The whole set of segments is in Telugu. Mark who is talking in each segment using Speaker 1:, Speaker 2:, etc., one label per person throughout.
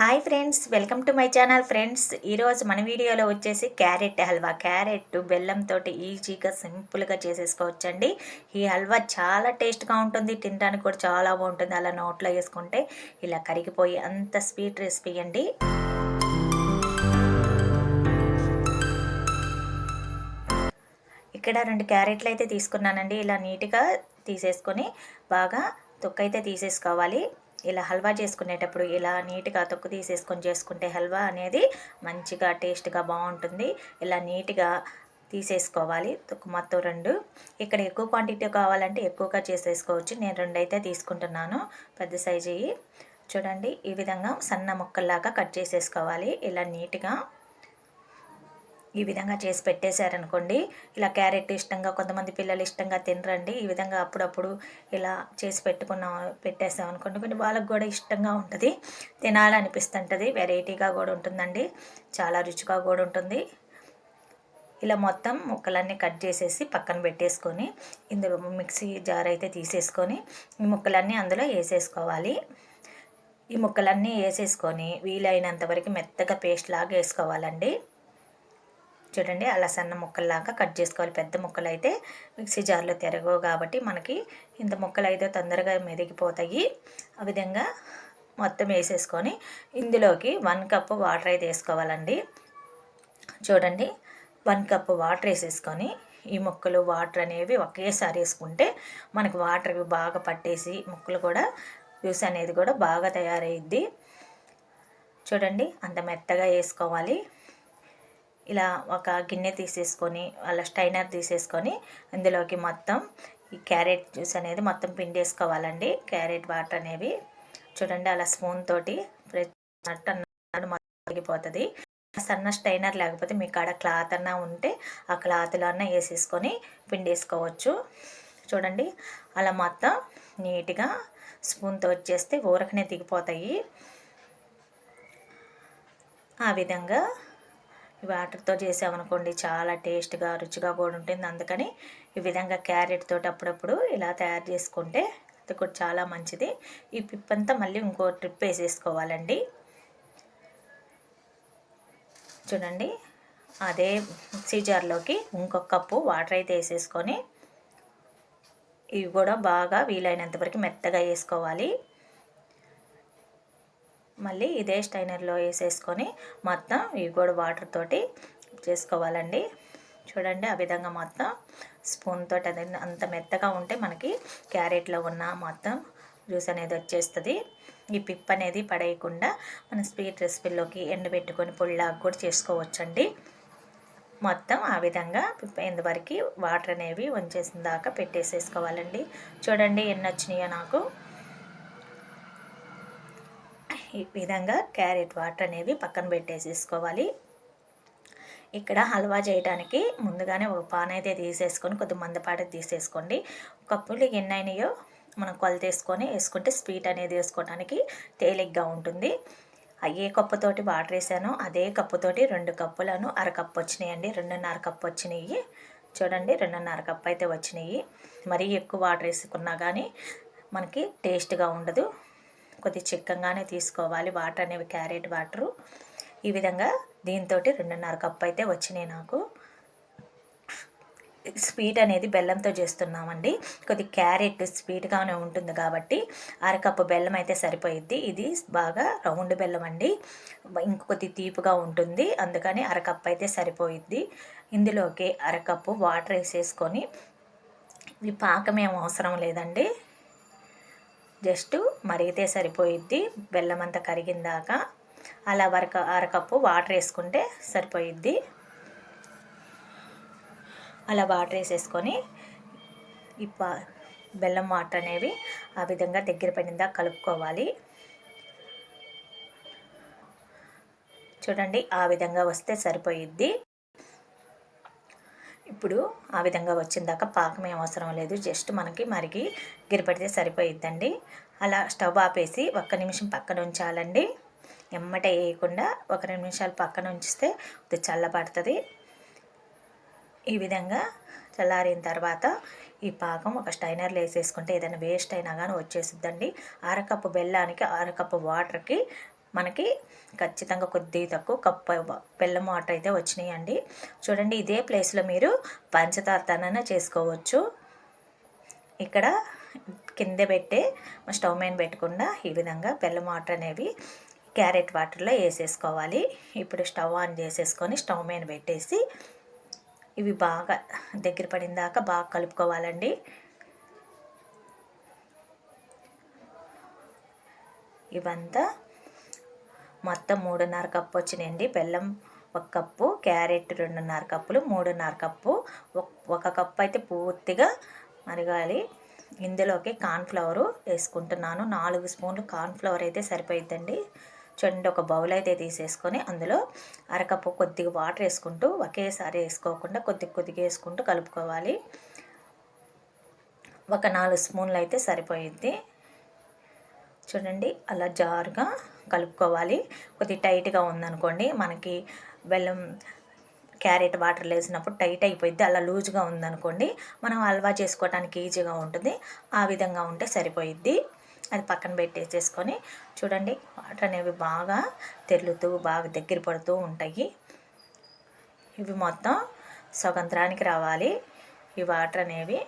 Speaker 1: Hi friends welcome to my channel friends. ఈరోజు మన వీడియోలో వచ్చేసి క్యారెట్ హల్వా. క్యారెట్ బెల్లంతో ఈజీగా సింపుల్గా చేసేసుకోవచ్చండి. ఈ హల్వా చాలా టేస్ట్గా ఉంటుంది తినడానికి కూడా చాలా బాగుంటుంది. అలా నోట్లో వేసుకుంటే ఇలా కరిగిపోయి అంత స్వీట్ రెసిపీ అండి. ఇక్కడ రెండు క్యారెట్లు అయితే తీసుకున్నానండి. ఇలా నీట్గా తీసేసుకొని బాగా తొక్కైతే తీసేసుకోవాలి. ఇలా హల్వా చేసుకునేటప్పుడు ఇలా నీట్గా తొక్కు తీసేసుకొని చేసుకుంటే హల్వా అనేది మంచిగా టేస్ట్గా బాగుంటుంది. ఇలా నీట్గా తీసేసుకోవాలి. తొక్కు మొత్తం రెండు. ఇక్కడ ఎక్కువ క్వాంటిటీ కావాలంటే ఎక్కువగా చేసేసుకోవచ్చు. నేను రెండు అయితే తీసుకుంటున్నాను. పెద్ద సైజు చూడండి ఈ విధంగా సన్న ముక్కల్లాగా కట్ చేసేసుకోవాలి. ఇలా నీట్గా ఈ విధంగా చేసి పెట్టేశారనుకోండి ఇలా క్యారెట్ ఇష్టంగా కొంతమంది పిల్లలు ఇష్టంగా తినరండి. ఈ విధంగా అప్పుడప్పుడు ఇలా చేసి పెట్టుకున్నాం పెట్టేసాం అనుకోండి. కొన్ని వాళ్ళకి కూడా ఇష్టంగా ఉంటుంది తినాలనిపిస్తుంటుంది. వెరైటీగా కూడా ఉంటుందండి చాలా రుచిగా కూడా ఉంటుంది. ఇలా మొత్తం ముక్కలన్నీ కట్ చేసేసి పక్కన పెట్టేసుకొని ఇందులో మిక్సీ జార్ అయితే తీసేసుకొని ఈ ముక్కలన్నీ అందులో వేసేసుకోవాలి. ఈ ముక్కలన్నీ వేసేసుకొని వీలైనంత వరకు మెత్తగా పేస్ట్ లాగా వేసుకోవాలండి. చూడండి అలా సన్న ముక్కల్లాగా కట్ చేసుకోవాలి. పెద్ద ముక్కలు అయితే మిక్సీ జార్లో తిరగవు కాబట్టి మనకి ఇంత ముక్కలు అయితే తొందరగా మెదిగిపోతాయి. ఆ విధంగా మొత్తం వేసేసుకొని ఇందులోకి వన్ కప్పు వాటర్ అయితే వేసుకోవాలండి. చూడండి వన్ కప్పు వాటర్ వేసేసుకొని ఈ ముక్కలు వాటర్ అనేవి ఒకేసారి వేసుకుంటే మనకి వాటర్ బాగా పట్టేసి ముక్కలు కూడా జ్యూస్ అనేది కూడా బాగా తయారైద్ది. చూడండి అంత మెత్తగా వేసుకోవాలి. ఇలా ఒక గిన్నె తీసేసుకొని అలా స్టైనర్ తీసేసుకొని అందులోకి మొత్తం ఈ క్యారెట్ జ్యూస్ అనేది మొత్తం పిండేసుకోవాలండి. క్యారెట్ వాటర్ అనేవి చూడండి అలా స్పూన్ తోటి తగ్గిపోతుంది సన్న స్టైనర్ లేకపోతే మీ కాడ క్లాత్ అన్నా ఉంటే ఆ క్లాత్లో అన్నా వేసేసుకొని పిండేసుకోవచ్చు. చూడండి అలా మొత్తం నీట్గా స్పూన్తో వచ్చేస్తే ఊరకనే దిగిపోతాయి. ఆ విధంగా వాటర్తో చేసామనుకోండి చాలా టేస్ట్గా రుచిగా కూడా ఉంటుంది. అందుకని ఈ విధంగా క్యారెట్ తోటి అప్పుడప్పుడు ఇలా తయారు చేసుకుంటే అది కూడా చాలా మంచిది. ఈ పిప్పంతా మళ్ళీ ఇంకో ట్రిప్ వేసేసుకోవాలండి. చూడండి అదే సీజర్లోకి ఇంకొక కప్పు వాటర్ అయితే వేసేసుకొని ఇవి కూడా బాగా వీలైనంత వరకు మెత్తగా వేసుకోవాలి. మళ్ళీ ఇదే స్టైనర్లో వేసేసుకొని మొత్తం ఇవి కూడా వాటర్ తోటి చేసుకోవాలండి. చూడండి ఆ విధంగా మొత్తం స్పూన్ తోటి అది అంత మెత్తగా ఉంటే మనకి క్యారెట్లో ఉన్న మొత్తం జ్యూస్ అనేది వచ్చేస్తుంది. ఈ పిప్ అనేది పడేయకుండా మన స్వీట్ రెసిపీలోకి ఎండబెట్టుకొని పొడిలాగా కూడా చేసుకోవచ్చండి. మొత్తం ఆ విధంగా పిప్ప వాటర్ అనేవి వంచేసిన దాకా పెట్టేసేసుకోవాలండి. చూడండి ఎన్ని వచ్చినాయో నాకు. ఈ విధంగా క్యారెట్ వాటర్ అనేవి పక్కన పెట్టేసేసుకోవాలి. ఇక్కడ హల్వా చేయడానికి ముందుగానే ఒక పాన్ అయితే తీసేసుకొని కొద్ది మందపాటి తీసేసుకోండి. కప్పులు ఎన్ని అయినాయో మనం కొలతేసుకొని వేసుకుంటే స్వీట్ అనేది వేసుకోవడానికి తేలిగ్గా ఉంటుంది. ఏ కప్పుతోటి వాటర్ వేసానో. అదే కప్పుతోటి రెండు కప్పులను అరకప్పు వచ్చినాయండి. రెండున్నర కప్పు వచ్చినాయి. చూడండి రెండున్నర కప్పు అయితే వచ్చినాయి. మరీ ఎక్కువ వాటర్ వేసుకున్నా కానీ మనకి టేస్ట్గా ఉండదు. కొద్ది చిక్కగానే తీసుకోవాలి. వాటర్ అనేవి క్యారెట్ వాటరు. ఈ విధంగా దీంతో రెండున్నర కప్పు అయితే వచ్చినాయి నాకు. స్వీట్ అనేది బెల్లంతో చేస్తున్నామండి. కొద్ది క్యారెట్ స్వీట్గానే ఉంటుంది కాబట్టి అరకప్పు బెల్లం అయితే సరిపోయిద్ది. ఇది బాగా రౌండ్ బెల్లం అండి. ఇంకొద్ది తీపుగా ఉంటుంది. అందుకని అరకప్పు అయితే సరిపోయిద్ది. ఇందులోకి అరకప్పు వాటర్ వేసేసుకొని. ఇవి పాకం ఏం అవసరం లేదండి. జస్ట్ మరిగితే సరిపోయిద్ది. బెల్లం అంతా కరిగిందాక అలా వరక అరకప్పు వాటర్ వేసుకుంటే సరిపోయిద్ది. అలా వాటర్ వేసేసుకొని ఈ బెల్లం వాటర్ అనేవి ఆ విధంగా దగ్గర పడిందా కలుపుకోవాలి. చూడండి ఆ విధంగా వస్తే సరిపోయిద్ది. ఇప్పుడు ఆ విధంగా వచ్చిన దాకా పాకం ఏం అవసరం లేదు. జస్ట్ మనకి మరిగి గిరిపడితే సరిపోయిద్దండి. అలా స్టవ్ ఆపేసి ఒక్క నిమిషం పక్కన ఉంచాలండి. ఎమ్మట వేయకుండా ఒక రెండు నిమిషాలు పక్కన ఉంచితే ఇది చల్లబడుతుంది. ఈ విధంగా చల్లారిన తర్వాత ఈ పాకం ఒక స్టైనర్లో వేసేసుకుంటే ఏదైనా వేస్ట్ అయినా కానీ వచ్చేసిద్దండి. అరకప్పు బెల్లానికి అరకప్పు వాటర్కి మనకి ఖచ్చితంగా కొద్ది తక్కువ కప్పు బెల్లం వాటర్ అయితే వచ్చినాయండి. చూడండి ఇదే ప్లేస్లో మీరు పంచదారతనైనా చేసుకోవచ్చు. ఇక్కడ కింద పెట్టే స్టవ్ మీద పెట్టకుండా ఈ విధంగా బెల్లం వాటర్ అనేవి క్యారెట్ వాటర్లో వేసేసుకోవాలి. ఇప్పుడు స్టవ్ ఆన్ చేసేసుకొని స్టవ్ మీద పెట్టేసి ఇవి బాగా దగ్గర పడిన దాకా బాగా కలుపుకోవాలండి. ఇవంతా మొత్తం మూడున్నర కప్పు వచ్చినాయండి. బెల్లం ఒక కప్పు క్యారెట్ రెండున్నర కప్పులు మూడున్నర కప్పు. ఒక కప్పు అయితే పూర్తిగా మరగాలి. ఇందులోకి కార్న్ఫ్లవర్ వేసుకుంటున్నాను. నాలుగు స్పూన్లు కార్న్ఫ్లవర్ అయితే సరిపోయిద్దండి. చూడండి ఒక బౌల్ అయితే తీసేసుకొని అందులో అరకప్పు కొద్దిగా వాటర్ వేసుకుంటూ ఒకేసారి వేసుకోకుండా కొద్ది కొద్దిగా వేసుకుంటూ కలుపుకోవాలి. ఒక నాలుగు స్పూన్లు అయితే సరిపోయిద్ది. చూడండి అలా జారుగా కలుపుకోవాలి. కొద్ది టైట్గా ఉందనుకోండి మనకి బెల్లం క్యారెట్ వాటర్ లేసినప్పుడు టైట్ అయిపోయింది అలా లూజ్గా ఉందనుకోండి మనం హల్వా చేసుకోవడానికి ఈజీగా ఉంటుంది ఆ విధంగా ఉంటే సరిపోయిద్ది. అది పక్కన పెట్టేసేసుకొని చూడండి వాటర్ అనేవి బాగా తెరులుతూ బాగా దగ్గర పడుతూ ఉంటాయి. ఇవి మొత్తం స్వతంత్రానికి రావాలి. ఈ వాటర్ అనేవి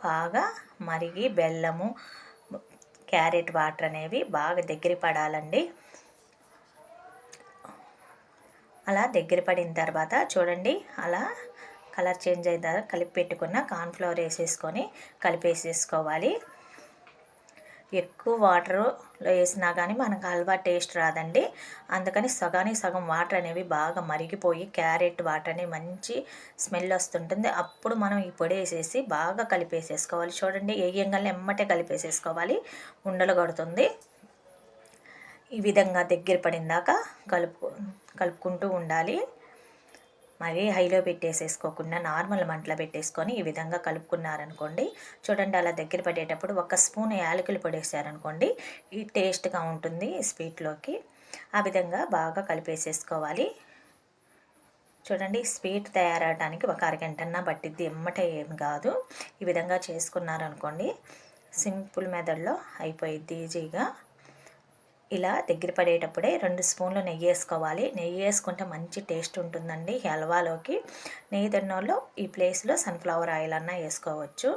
Speaker 1: బాగా మరిగి బెల్లము క్యారెట్ వాటర్ అనేవి బాగా దగ్గర పడాలండి. అలా దగ్గర పడిన తర్వాత చూడండి అలా కలర్ చేంజ్ అయిన కలిపి పెట్టుకున్న కార్న్ఫ్లవర్ వేసేసుకొని కలిపేసేసుకోవాలి. ఎక్కువ వాటర్లో వేసినా కానీ మనకు హల్వా టేస్ట్ రాదండి. అందుకని సగానికి సగం వాటర్ అనేవి బాగా మరిగిపోయి క్యారెట్ వాటర్ అనేవి మంచి స్మెల్ వస్తుంటుంది. అప్పుడు మనం ఈ పొడి వేసేసి బాగా కలిపేసేసుకోవాలి. చూడండి వేయంగానే ఎమ్మటే కలిపేసేసుకోవాలి. ఉండలు కడుతుంది. ఈ విధంగా దగ్గర పడిందాక కలుపు కలుపుకుంటూ ఉండాలి. మరీ హైలో పెట్టేసేసుకోకుండా నార్మల్ మంటలో పెట్టేసుకొని ఈ విధంగా కలుపుకున్నారనుకోండి చూడండి అలా దగ్గర పడేటప్పుడు ఒక స్పూన్ యాలకులు పొడేసారనుకోండి ఈ టేస్ట్గా ఉంటుంది స్వీట్లోకి. ఆ విధంగా బాగా కలిపేసేసుకోవాలి. చూడండి స్వీట్ తయారవడానికి ఒక అరగంటన్నా పట్టిద్ది ఎమ్మట ఏం కాదు. ఈ విధంగా చేసుకున్నారనుకోండి సింపుల్ మెథడ్లో అయిపోయిద్ది ఈజీగా. ఇలా దగ్గర పడేటప్పుడే రెండు స్పూన్లు నెయ్యి వేసుకోవాలి. నెయ్యి వేసుకుంటే మంచి టేస్ట్ ఉంటుందండి హల్వాలోకి. నెయ్యి తిన్నోళ్ళు ఈ ప్లేస్లో సన్ఫ్లవర్ ఆయిల్ అన్నా వేసుకోవచ్చు.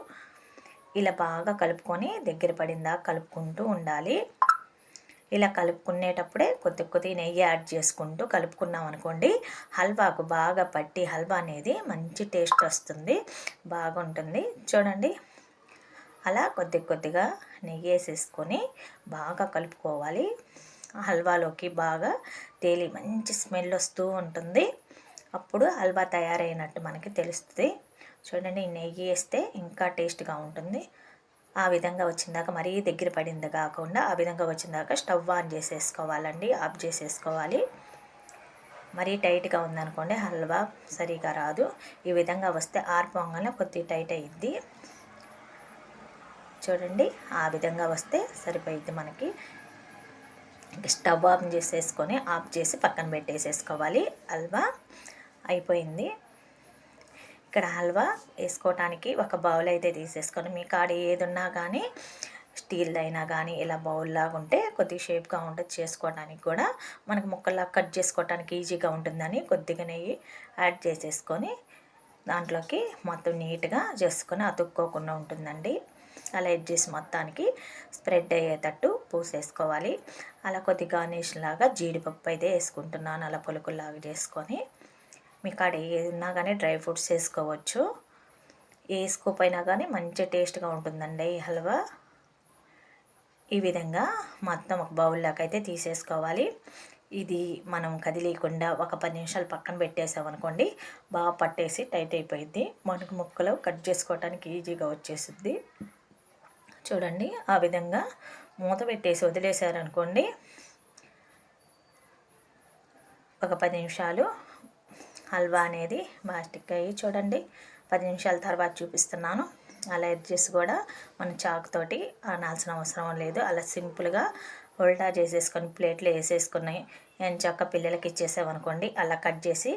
Speaker 1: ఇలా బాగా కలుపుకొని దగ్గర పడిందా కలుపుకుంటూ ఉండాలి. ఇలా కలుపుకునేటప్పుడే కొద్ది కొద్ది నెయ్యి యాడ్ చేసుకుంటూ కలుపుకున్నాం అనుకోండి హల్వాకు బాగా పట్టి హల్వా అనేది మంచి టేస్ట్ వస్తుంది. బాగుంటుంది. చూడండి. అలా కొద్ది కొద్దిగా నెయ్యి వేసేసుకొని బాగా కలుపుకోవాలి. హల్వాలోకి బాగా తేలి మంచి స్మెల్ వస్తూ ఉంటుంది. అప్పుడు హల్వా తయారైనట్టు మనకి తెలుస్తుంది. చూడండి నెయ్యి వేస్తే ఇంకా టేస్ట్గా ఉంటుంది. ఆ విధంగా వచ్చిందాక మరీ దగ్గర పడింది కాకుండా ఆ విధంగా వచ్చిందాక స్టవ్ ఆన్ చేసేసుకోవాలండి ఆఫ్ చేసేసుకోవాలి. మరీ టైట్గా ఉందనుకోండి హల్వా సరిగా రాదు. ఈ విధంగా వస్తే ఆర్పొంగనే కొద్ది టైట్ అయ్యిద్ది చూడండి. ఆ విధంగా వస్తే సరిపోయిద్ది మనకి. స్టవ్ ఆఫ్ చేసేసుకొని ఆఫ్ చేసి పక్కన పెట్టేసేసుకోవాలి. హల్వా అయిపోయింది. ఇక్కడ హల్వా వేసుకోవటానికి ఒక బౌల్ అయితే తీసేసుకొని మీ కాడ ఏది ఉన్నా కానీ స్టీల్ అయినా కానీ ఇలా బౌల్లాగా ఉంటే కొద్దిగా షేప్గా ఉంటుంది చేసుకోవడానికి కూడా. మనకు ముక్కల్లా కట్ చేసుకోవడానికి ఈజీగా ఉంటుందని కొద్దిగా నెయ్యి యాడ్ చేసేసుకొని దాంట్లోకి మొత్తం నీట్గా చేసుకొని అతుక్కోకుండా ఉంటుందండి. అలా చేసి మొత్తానికి స్ప్రెడ్ అయ్యేటట్టు పూసేసుకోవాలి. అలా కొద్ది గార్నిష్ లాగా జీడిపప్పు అయితే వేసుకుంటున్నాను అలా పులుకులాగా చేసుకొని. మీ కాడ ఏదన్నా కానీ డ్రై ఫ్రూట్స్ వేసుకోవచ్చు. వేసుకోపోయినా కానీ మంచి టేస్ట్గా ఉంటుందండి ఈ హల్వా. ఈ విధంగా మొత్తం ఒక బౌల్లోకి అయితే తీసేసుకోవాలి. ఇది మనం కదిలేయకుండా ఒక పది నిమిషాలు పక్కన పెట్టేసామనుకోండి బాగా పట్టేసి టైట్ అయిపోయింది మనకు ముక్కలు కట్ చేసుకోవడానికి ఈజీగా వచ్చేసింది చూడండి ఆ విధంగా మూత పెట్టేసి వదిలేశారనుకోండి. ఒక పది నిమిషాలు హల్వా అనేది మాస్టిక్ అయ్యి చూడండి పది నిమిషాల తర్వాత చూపిస్తున్నాను. అలా ఎడ్జెస్ కూడా మనం చాకుతోటి అనాల్సిన అవసరం లేదు. అలా సింపుల్గా ఉల్టా చేసేసుకొని ప్లేట్లో వేసేసుకుని చక్క పిల్లలకి ఇచ్చేసామనుకోండి అలా కట్ చేసి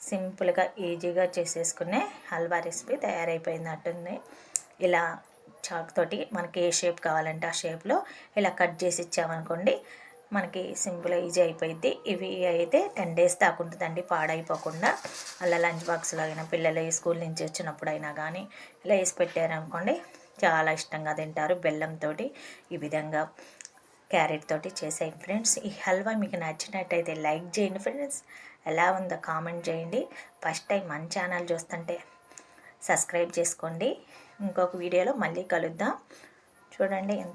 Speaker 1: సింపుల్గా ఈజీగా చేసేసుకునే హల్వా రెసిపీ తయారైపోయినట్టుంది ఇలా చాక్ తోటి మనకి ఏ షేప్ కావాలంటే ఆ షేప్లో ఇలా కట్ చేసి ఇచ్చామనుకోండి మనకి సింపుల్ ఈజీ అయిపోయింది ఇవి అయితే టెన్ డేస్ దాకా ఉంటుందండి పాడైపోకుండా. అలా లంచ్ బాక్స్లో అయినా పిల్లలు స్కూల్ నుంచి వచ్చినప్పుడు అయినా కానీ ఇలా వేసి పెట్టారనుకోండి చాలా ఇష్టంగా తింటారు బెల్లంతో ఈ విధంగా క్యారెట్ తోటి చేసాయి ఫ్రెండ్స్. ఈ హల్వా మీకు నచ్చినట్టయితే లైక్ చేయండి ఫ్రెండ్స్. ఎలా ఉందో కామెంట్ చేయండి. ఫస్ట్ టైం మన ఛానల్ చూస్తుంటే సబ్స్క్రైబ్ చేసుకోండి. ఇంకొక వీడియోలో మళ్ళీ కలుద్దాం. చూడండి